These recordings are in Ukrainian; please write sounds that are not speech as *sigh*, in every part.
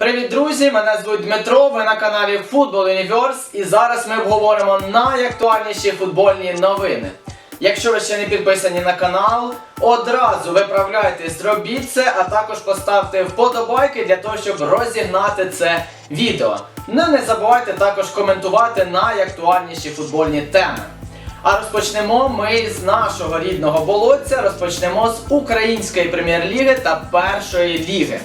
Привіт, друзі! Мене звуть Дмитро. Ви на каналі Football Universe і зараз ми обговоримо найактуальніші футбольні новини. Якщо ви ще не підписані на канал, одразу виправляйтесь, робіть це, а також поставте вподобайки для того, щоб розігнати це відео. Ну не забувайте також коментувати найактуальніші футбольні теми. А розпочнемо ми з нашого рідного болотця, розпочнемо з української прем'єр-ліги та першої ліги.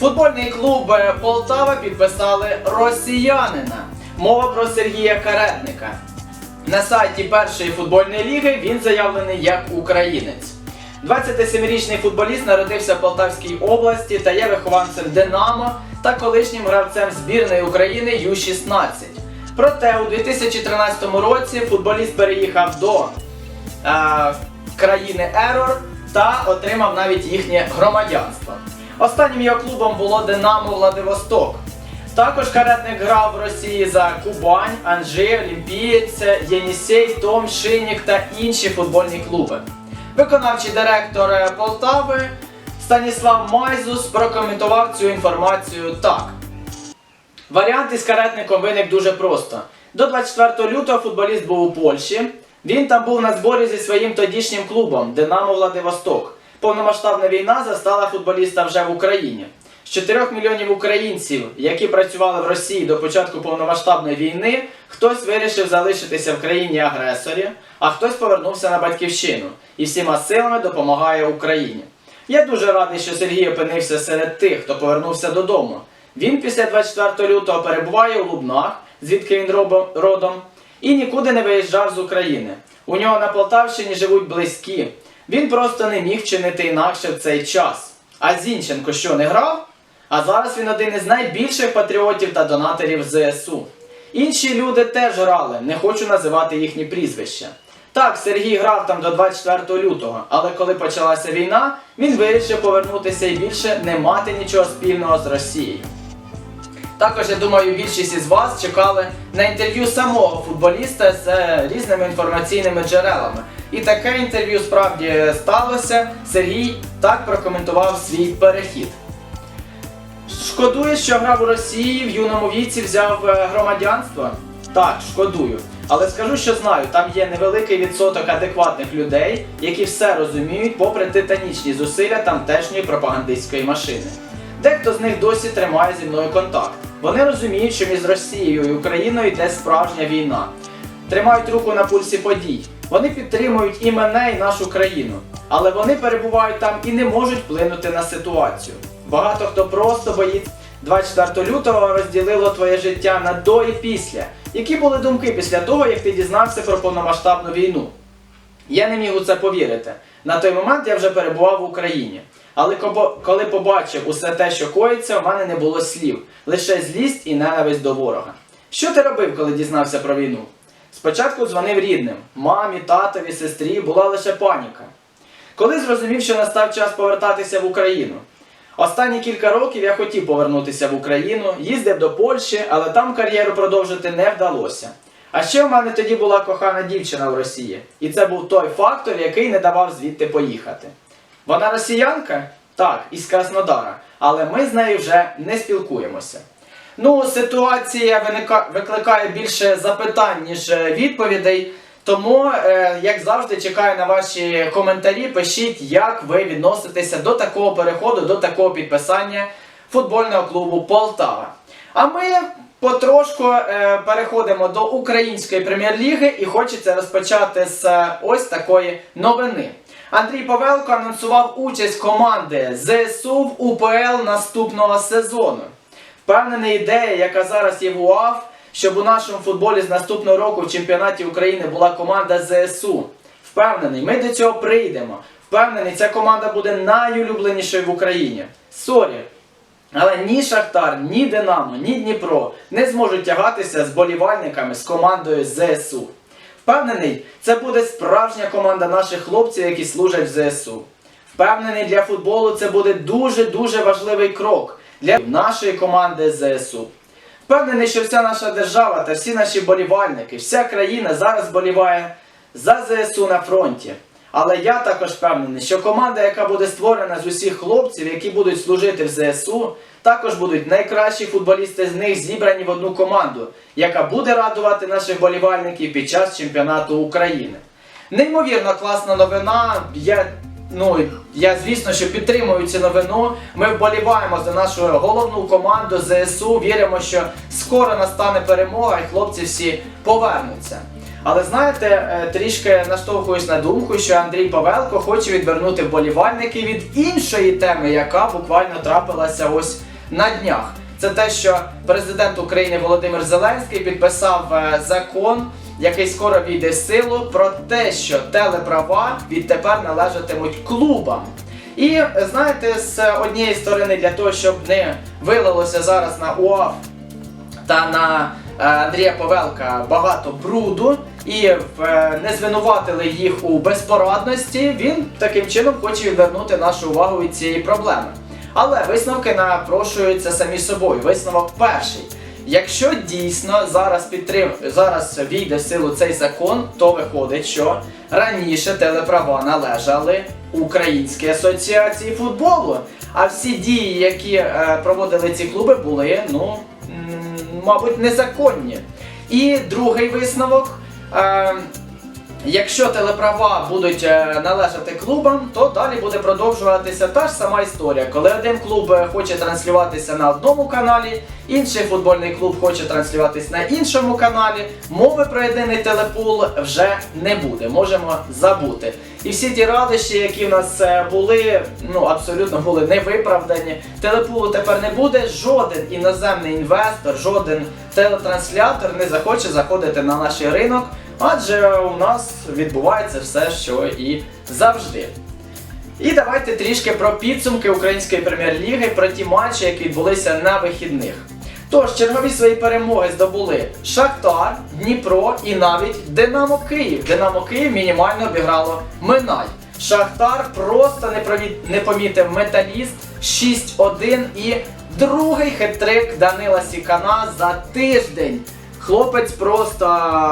Футбольний клуб е, Полтава підписали росіянина. Мова про Сергія Каретника. На сайті першої футбольної ліги він заявлений як українець. 27-річний футболіст народився в Полтавській області та є вихованцем Динамо та колишнім гравцем збірної України Ю-16. Проте у 2013 році футболіст переїхав до е, країни Ерор та отримав навіть їхнє громадянство. Останнім його клубом було Динамо Владивосток. Також каретник грав в Росії за Кубань, Анжи, Олімпієць, Єнісей, Том, Шинік та інші футбольні клуби. Виконавчий директор Полтави Станіслав Майзус прокоментував цю інформацію так. Варіант із каретником виник дуже просто. До 24 лютого футболіст був у Польщі. Він там був на зборі зі своїм тодішнім клубом Динамо Владивосток. Повномасштабна війна застала футболіста вже в Україні. З 4 мільйонів українців, які працювали в Росії до початку повномасштабної війни, хтось вирішив залишитися в країні агресорі, а хтось повернувся на батьківщину і всіма силами допомагає Україні. Я дуже радий, що Сергій опинився серед тих, хто повернувся додому. Він після 24 лютого перебуває у Лубнах, звідки він родом, і нікуди не виїжджав з України. У нього на Полтавщині живуть близькі. Він просто не міг вчинити інакше в цей час. А Зінченко що не грав? А зараз він один із найбільших патріотів та донаторів ЗСУ. Інші люди теж грали, не хочу називати їхні прізвища. Так, Сергій грав там до 24 лютого, але коли почалася війна, він вирішив повернутися і більше не мати нічого спільного з Росією. Також я думаю, більшість із вас чекали на інтерв'ю самого футболіста з е, різними інформаційними джерелами. І таке інтерв'ю справді сталося. Сергій так прокоментував свій перехід. Шкодую, що грав у Росії, в юному віці взяв е, громадянство. Так, шкодую. Але скажу, що знаю, там є невеликий відсоток адекватних людей, які все розуміють, попри титанічні зусилля тамтешньої пропагандистської машини. Дехто з них досі тримає зі мною контакт. Вони розуміють, що між Росією і Україною йде справжня війна. Тримають руку на пульсі подій. Вони підтримують і мене, і нашу країну. Але вони перебувають там і не можуть вплинути на ситуацію. Багато хто просто боїться. 24 лютого розділило твоє життя на до і після. Які були думки після того, як ти дізнався про повномасштабну війну? Я не міг у це повірити. На той момент я вже перебував в Україні. Але коли побачив усе те, що коїться, у мене не було слів, лише злість і ненависть до ворога. Що ти робив, коли дізнався про війну? Спочатку дзвонив рідним, мамі, татові, сестрі, була лише паніка. Коли зрозумів, що настав час повертатися в Україну. Останні кілька років я хотів повернутися в Україну, їздив до Польщі, але там кар'єру продовжити не вдалося. А ще в мене тоді була кохана дівчина в Росії, і це був той фактор, який не давав звідти поїхати. Вона росіянка? Так, із Краснодара, але ми з нею вже не спілкуємося. Ну, ситуація викликає більше запитань, ніж е, відповідей. Тому, е, як завжди, чекаю на ваші коментарі. Пишіть, як ви відноситеся до такого переходу, до такого підписання футбольного клубу Полтава. А ми потрошку е, переходимо до української прем'єр-ліги і хочеться розпочати з ось такої новини. Андрій Павелко анонсував участь команди ЗСУ в УПЛ наступного сезону. Впевнений ідея, яка зараз є в УАФ, щоб у нашому футболі з наступного року в чемпіонаті України була команда ЗСУ. Впевнений, ми до цього прийдемо. Впевнений, ця команда буде найулюбленішою в Україні. Сорі. Але ні Шахтар, ні Динамо, ні Дніпро не зможуть тягатися з болівальниками з командою ЗСУ. Впевнений, це буде справжня команда наших хлопців, які служать в ЗСУ. Впевнений, для футболу це буде дуже-дуже важливий крок для нашої команди ЗСУ. Впевнений, що вся наша держава та всі наші болівальники, вся країна зараз боліває за ЗСУ на фронті. Але я також впевнений, що команда, яка буде створена з усіх хлопців, які будуть служити в ЗСУ, також будуть найкращі футболісти з них зібрані в одну команду, яка буде радувати наших болівальників під час чемпіонату України. Неймовірно класна новина. Я, ну, я звісно, що підтримую цю новину. Ми вболіваємо за нашу головну команду ЗСУ. Віримо, що скоро настане перемога і хлопці всі повернуться. Але знаєте, е, трішки наштовхуюсь на думку, що Андрій Павелко хоче відвернути вболівальників від іншої теми, яка буквально трапилася ось на днях. Це те, що президент України Володимир Зеленський підписав е, закон, який скоро війде силу, про те, що телеправа відтепер належатимуть клубам. І знаєте, з однієї сторони, для того, щоб не вилилося зараз на УАФ та на е, Андрія Павелка багато бруду і е, не звинуватили їх у безпорадності, він таким чином хоче відвернути нашу увагу від цієї проблеми. Але висновки напрошуються самі собою. Висновок перший. Якщо дійсно зараз підтрим... зараз війде в силу цей закон, то виходить, що раніше телеправа належали Українській асоціації футболу. А всі дії, які е, проводили ці клуби, були, ну, мабуть, незаконні. І другий висновок. Е, Якщо телеправа будуть е, належати клубам, то далі буде продовжуватися та ж сама історія. Коли один клуб е, хоче транслюватися на одному каналі, інший футбольний клуб хоче транслюватися на іншому каналі, мови про єдиний телепул вже не буде. Можемо забути. І всі ті радощі, які в нас е, були, ну абсолютно були невиправдані. Телепулу тепер не буде. Жоден іноземний інвестор, жоден телетранслятор не захоче заходити на наш ринок. Адже у нас відбувається все, що і завжди. І давайте трішки про підсумки Української прем'єр-ліги, про ті матчі, які відбулися на вихідних. Тож, чергові свої перемоги здобули Шахтар, Дніпро і навіть Динамо Київ. Динамо Київ мінімально обіграло Минай. Шахтар просто не, помітив металіст 6-1 і другий хет-трик Данила Сікана за тиждень. Хлопець просто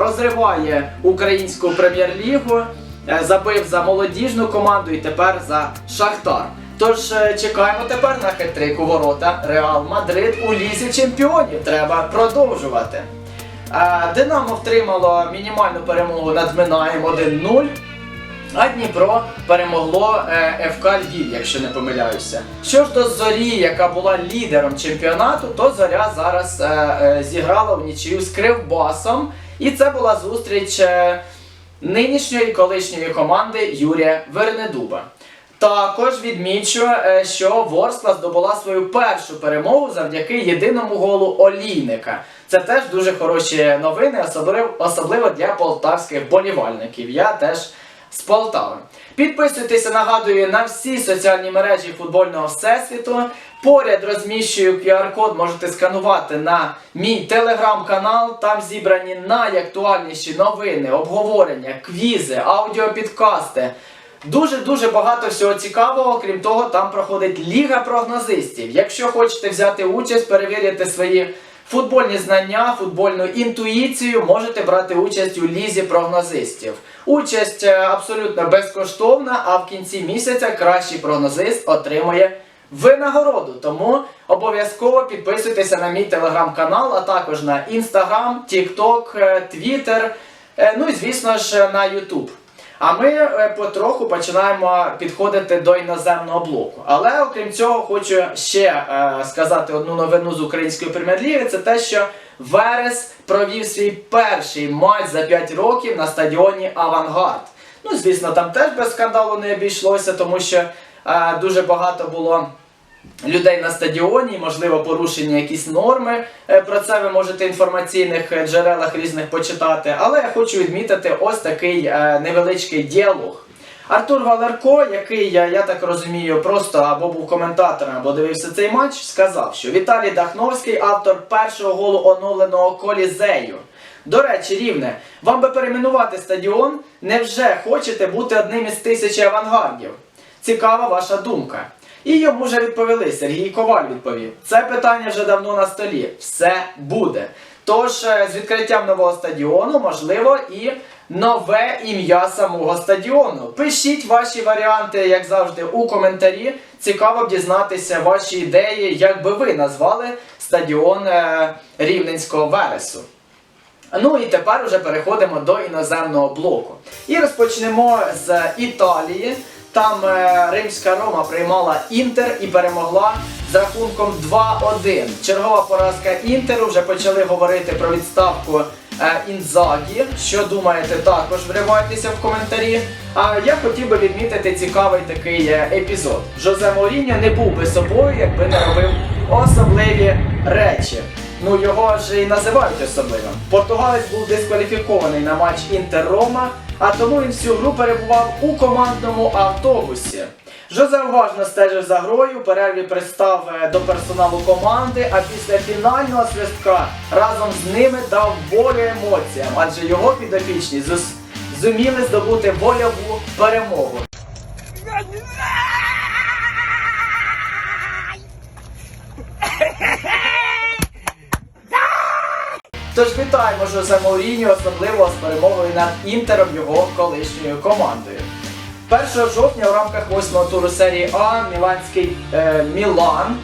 розриває українську прем'єр-лігу, е, забив за молодіжну команду і тепер за Шахтар. Тож е, чекаємо тепер на хитрик у ворота Реал Мадрид у лізі чемпіонів. Треба продовжувати. Е, Динамо втримало мінімальну перемогу над Минаєм 1-0. А Дніпро перемогло е, ФК Львів, якщо не помиляюся. Що ж до зорі, яка була лідером чемпіонату, то зоря зараз е, е, зіграла в нічию з Кривбасом. І це була зустріч нинішньої колишньої команди Юрія Вернедуба. Також відмічу, що Ворскла здобула свою першу перемогу завдяки єдиному голу Олійника. Це теж дуже хороші новини, особливо для полтавських болівальників. Я теж з Полтави. Підписуйтеся, нагадую, на всі соціальні мережі футбольного всесвіту. Поряд розміщую QR-код, можете сканувати на мій телеграм-канал. Там зібрані найактуальніші новини, обговорення, квізи, аудіопідкасти. Дуже-дуже багато всього цікавого. Крім того, там проходить Ліга прогнозистів. Якщо хочете взяти участь, перевірити свої футбольні знання, футбольну інтуїцію, можете брати участь у лізі прогнозистів. Участь е, абсолютно безкоштовна, а в кінці місяця кращий прогнозист отримує винагороду. Тому обов'язково підписуйтеся на мій телеграм-канал, а також на інстаграм, тікток, твіттер, е, ну і звісно ж на Ютуб. А ми е, потроху починаємо підходити до іноземного блоку. Але окрім цього, хочу ще е, сказати одну новину з української прем'єр-ліги. Це те, що Верес провів свій перший матч за 5 років на стадіоні Авангард. Ну, звісно, там теж без скандалу не обійшлося, тому що е, дуже багато було людей на стадіоні, можливо, порушені якісь норми. Е, Про це ви можете в інформаційних е, джерелах різних почитати. Але я хочу відмітити ось такий е, невеличкий діалог. Артур Галерко, який я, я так розумію, просто або був коментатором, або дивився цей матч, сказав, що Віталій Дахновський автор першого голу оновленого колізею. До речі, рівне, вам би перейменувати стадіон, невже хочете бути одним із тисячі авангардів? Цікава ваша думка. І йому вже відповіли. Сергій Коваль відповів: це питання вже давно на столі. Все буде. Тож е, з відкриттям нового стадіону, можливо, і нове ім'я самого стадіону. Пишіть ваші варіанти, як завжди, у коментарі. Цікаво б дізнатися ваші ідеї, як би ви назвали стадіон е, Рівненського Вересу. Ну і тепер вже переходимо до іноземного блоку. І розпочнемо з Італії. Там е, Римська Рома приймала Інтер і перемогла з рахунком 2-1. Чергова поразка Інтеру. Вже почали говорити про відставку е, Інзагі. Що думаєте, також вривайтеся в коментарі. А я хотів би відмітити цікавий такий е, епізод. Жозе Моріньо не був би собою, якби не робив особливі речі. Ну його ж і називають особливим. Португалець був дискваліфікований на матч Інтер-Рома, а тому він всю гру перебував у командному автобусі. Жозе уважно стежив за грою, перерві пристав до персоналу команди, а після фінального свистка разом з ними дав волю емоціям, адже його підопічні зуміли здобути вольову перемогу. Тож вітаємо Жозе Мауріньо, особливо з перемогою над Інтером його колишньою командою. 1 жовтня у рамках 8-го туру серії А Міланський е, Мілан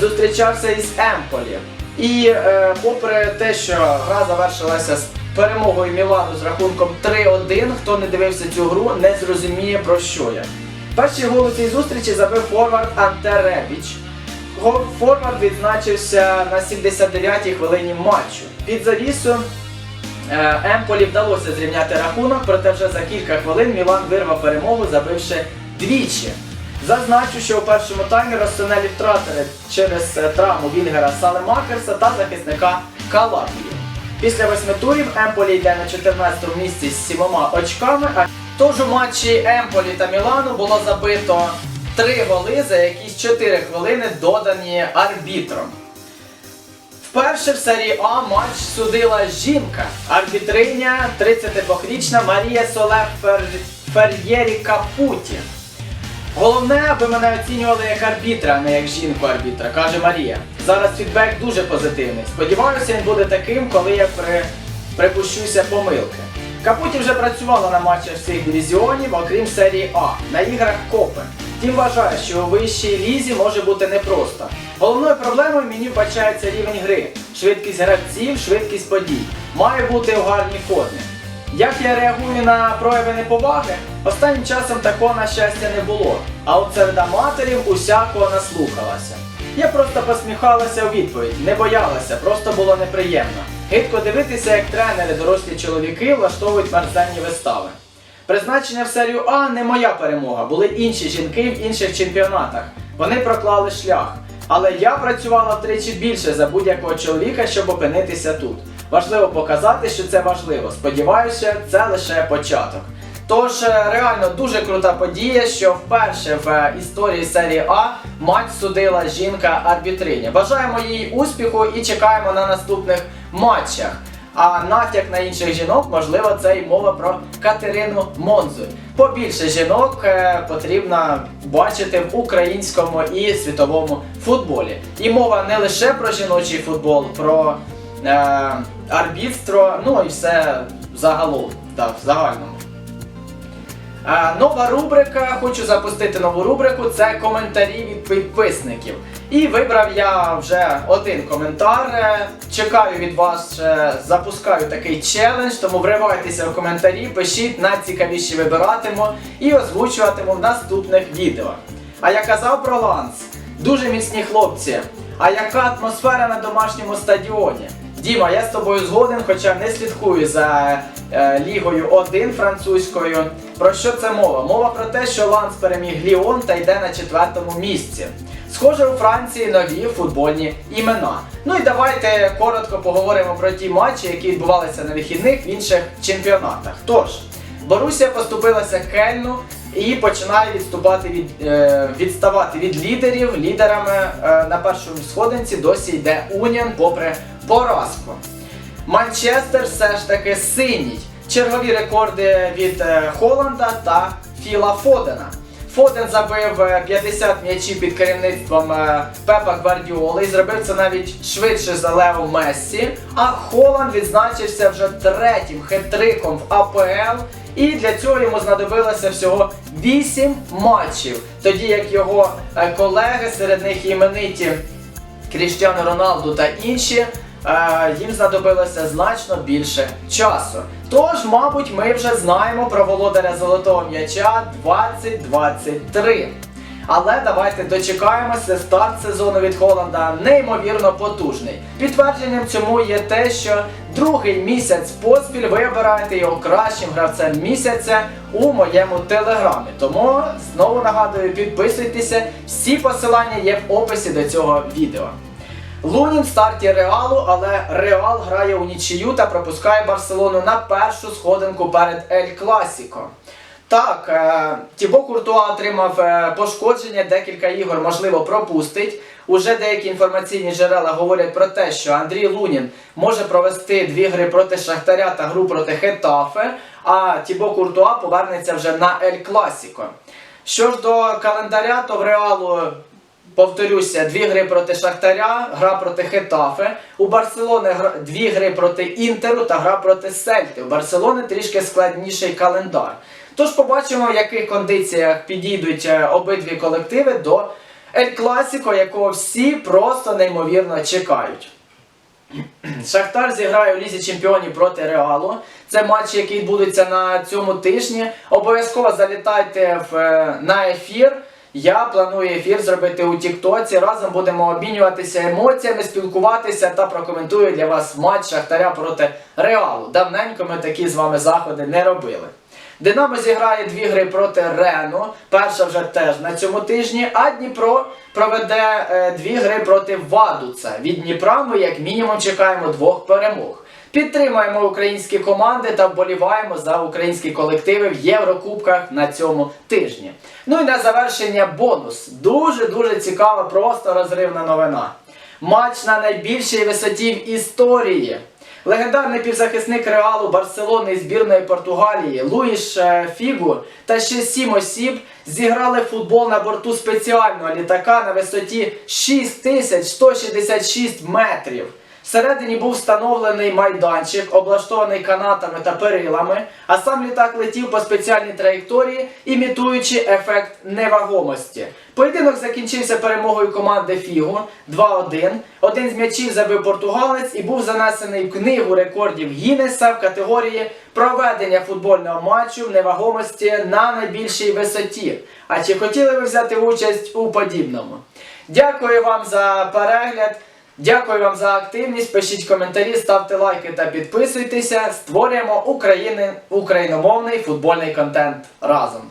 зустрічався із Емполі. І е, попри те, що гра завершилася з перемогою Мілану з рахунком 3-1, хто не дивився цю гру, не зрозуміє про що я. Перший гол у цій зустрічі забив форвард Анте Ребіч. Форвард відзначився на 79-й хвилині матчу. Під завісу е, Емполі вдалося зрівняти рахунок, проте вже за кілька хвилин Мілан вирвав перемогу, забивши двічі. Зазначу, що у першому таймі Росонелі втратили через е, травму Вінгера Салемакерса та захисника Калабрію. Після восьми турів Емполі йде на 14 му місці з сімома очками, тож у матчі Емполі та Мілану було забито три голи за якісь 4 хвилини додані арбітром. Вперше в серії А матч судила жінка, арбітриня 32-річна Марія Соле Фер... Фер'єрі Капуті. Головне, аби мене оцінювали як арбітра, а не як жінку арбітра, каже Марія. Зараз фідбек дуже позитивний. Сподіваюся, він буде таким, коли я при... припущуся помилки. Капуті вже працювала на матчах всіх дивізіонів, окрім серії А, на іграх Копи. Втім вважає, що у вищій лізі може бути непросто. Головною проблемою мені вбачається рівень гри, швидкість гравців, швидкість подій. Має бути у гарній формі. Як я реагую на прояви неповаги? Останнім часом такого на щастя не було. А от серед аматорів усякого наслухалася. Я просто посміхалася у відповідь, не боялася, просто було неприємно. Гидко дивитися, як тренери, дорослі чоловіки влаштовують мерзенні вистави. Призначення в серію А не моя перемога, були інші жінки в інших чемпіонатах. Вони проклали шлях. Але я працювала втричі більше за будь-якого чоловіка, щоб опинитися тут. Важливо показати, що це важливо. Сподіваюся, це лише початок. Тож е, реально дуже крута подія, що вперше в е, історії серії А матч судила жінка-арбітриня. Бажаємо їй успіху і чекаємо на наступних матчах. А натяк на інших жінок, можливо, це і мова про Катерину Монзу. Побільше жінок е, потрібно бачити в українському і світовому футболі. І мова не лише про жіночий футбол, про е, арбітство, ну і все загалом, так, в загальному. Е, Нова рубрика, хочу запустити нову рубрику, це коментарі від підписників. І вибрав я вже один коментар. Е, Чекаю від вас, запускаю такий челендж, тому вривайтеся в коментарі, пишіть, найцікавіші вибиратиму і озвучуватиму в наступних відео. А я казав про ланс. Дуже міцні хлопці. А яка атмосфера на домашньому стадіоні? Діма, я з тобою згоден, хоча не слідкую за е, Лігою 1 французькою. Про що це мова? Мова про те, що Ланс переміг Ліон та йде на четвертому місці. Схоже, у Франції нові футбольні імена. Ну і давайте коротко поговоримо про ті матчі, які відбувалися на вихідних в інших чемпіонатах. Тож, Борусія поступилася Кельну і починає відступати від, е, відставати від лідерів. Лідерами е, на першому сходинці досі йде Уніон попри поразку. Манчестер все ж таки синій. Чергові рекорди від е, Холланда та Філа Фодена. Фоден забив е, 50 м'ячів під керівництвом е, Пепа Гвардіоли і зробив це навіть швидше за Лео Мессі. А Холанд відзначився вже третім хет-триком в АПЛ. І для цього йому знадобилося всього 8 матчів. Тоді як його е, колеги, серед них імениті Кріштіану Роналду та інші, е, їм знадобилося значно більше часу. Тож, мабуть, ми вже знаємо про володаря золотого м'яча 2023. Але давайте дочекаємося. Старт сезону від Холланда неймовірно потужний. Підтвердженням цьому є те, що другий місяць поспіль ви обираєте його кращим гравцем місяця у моєму телеграмі. Тому знову нагадую, підписуйтеся. Всі посилання є в описі до цього відео. Лунін в старті Реалу, але Реал грає у нічию та пропускає Барселону на першу сходинку перед Ель Класіко. Так, е, Тібо Куртуа отримав е, пошкодження, декілька ігор, можливо, пропустить. Уже деякі інформаційні джерела говорять про те, що Андрій Лунін може провести дві гри проти Шахтаря та гру проти Хетафе, а Тібо Куртуа повернеться вже на Ель Класіко. Що ж до календаря, то в Реалу Повторюся, дві гри проти Шахтаря, гра проти Хетафе. У Барселони дві гри проти Інтеру та гра проти Сельти. У Барселони трішки складніший календар. Тож побачимо, в яких кондиціях підійдуть е, обидві колективи до Ель Класіко, якого всі просто неймовірно чекають. *clears throat* Шахтар зіграє у Лізі Чемпіонів проти Реалу. Це матчі, які відбудуться на цьому тижні. Обов'язково залітайте в, е, на ефір. Я планую ефір зробити у Тіктоці. Разом будемо обмінюватися емоціями, спілкуватися та прокоментую для вас матч Шахтаря проти Реалу. Давненько ми такі з вами заходи не робили. Динамо зіграє дві гри проти Рену. Перша вже теж на цьому тижні. А Дніпро проведе е, дві гри проти Вадуца. Від Дніпра ми як мінімум чекаємо двох перемог. Підтримуємо українські команди та вболіваємо за українські колективи в Єврокубках на цьому тижні. Ну і на завершення бонус. Дуже дуже цікава, просто розривна новина. Матч на найбільшій висоті в історії. Легендарний півзахисник Реалу, Барселони і збірної Португалії Луїш е, Фігу та ще сім осіб зіграли футбол на борту спеціального літака на висоті 6166 метрів. Всередині був встановлений майданчик, облаштований канатами та перилами, а сам літак летів по спеціальній траєкторії, імітуючи ефект невагомості. Поєдинок закінчився перемогою команди Фігу 2-1. Один з м'ячів забив португалець і був занесений в книгу рекордів Гіннеса в категорії проведення футбольного матчу в невагомості на найбільшій висоті. А чи хотіли ви взяти участь у подібному? Дякую вам за перегляд. Дякую вам за активність. Пишіть коментарі, ставте лайки та підписуйтеся. Створюємо України, україномовний футбольний контент разом.